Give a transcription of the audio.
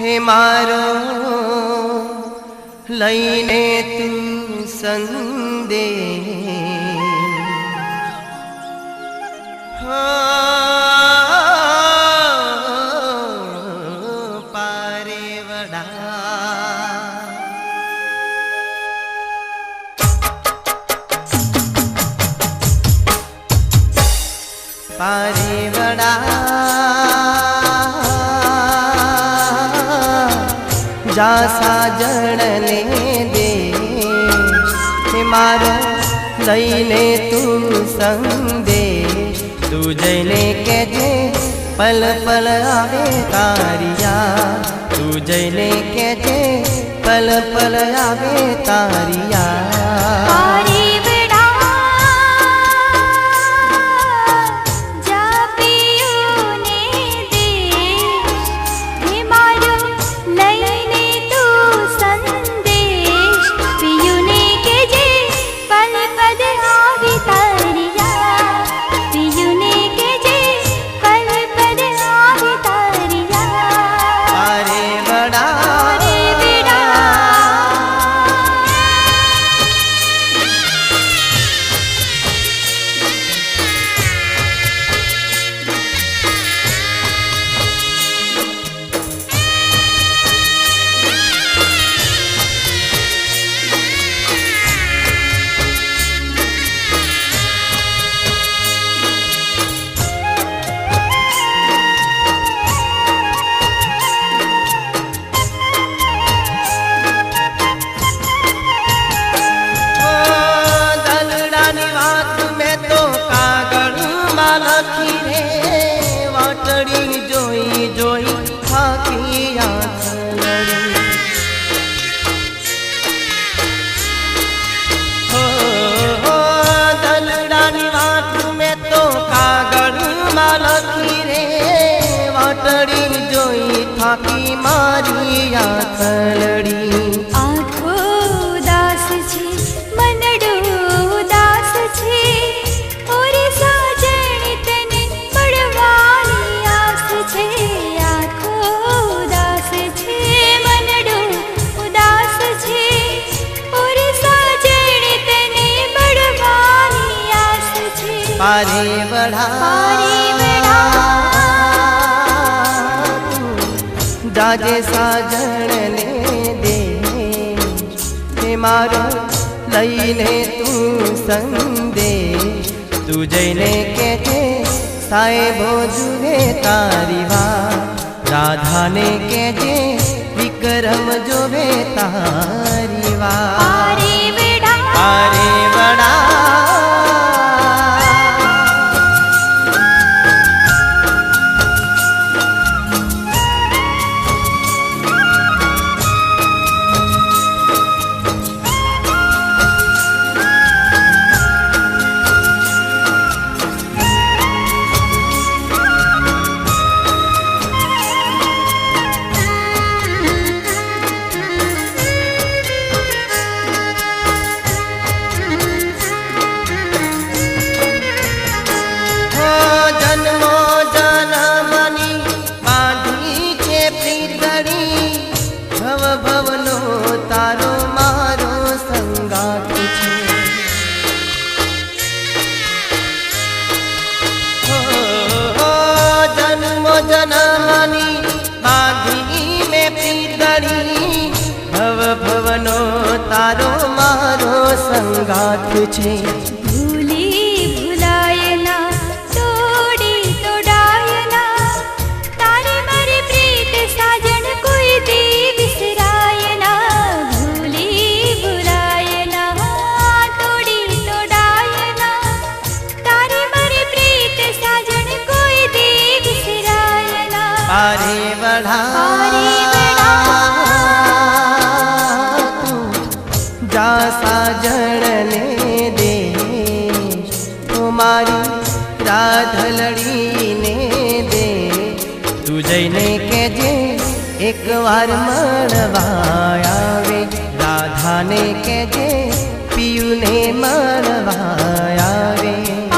હે મારો લઈને તું સંદે પારે વડા. પારે વડા. જા સાજણને દે. મારો, લઈને તું સંદે તું જઈને કેજે પલ પલ આવે તારિયા તું જઈને કેજે પલ પલ આવે તારિયા થાકી મારી આંખલડી આખો ઉદાસ છે મનડો ઉદાસ છે ઓરે સાજણી તને પડવાની આસ છે આખો ઉદાસ છે મનડો ઉદાસ છે ઓરે સાજણી તને પડવાની આસ છે પારે વડા. જાજે સાજણને દે. હે મારો લઈને તું સંદે તું જઈને કે છે સાહેબો જુએ તારી વાત. રાધાને કે છે વિક્રમ જોવે તારી વાત. સંગાત છે ભૂલી ભૂલાય ના તોડી તોડાય ના તારી મારી પ્રીત સાજણ કોઈ દી વિસરાય ના ભૂલી ભૂલાય ના તોડી તોડાય ના તારી મારી પ્રીત સાજણ કોઈ દી વિસરાય પારે મારી રાધલડીને દે. તું જઈને કેજે એક વાર મળવા આવે. રાધાને કેજે પિયુને મળવા આવે.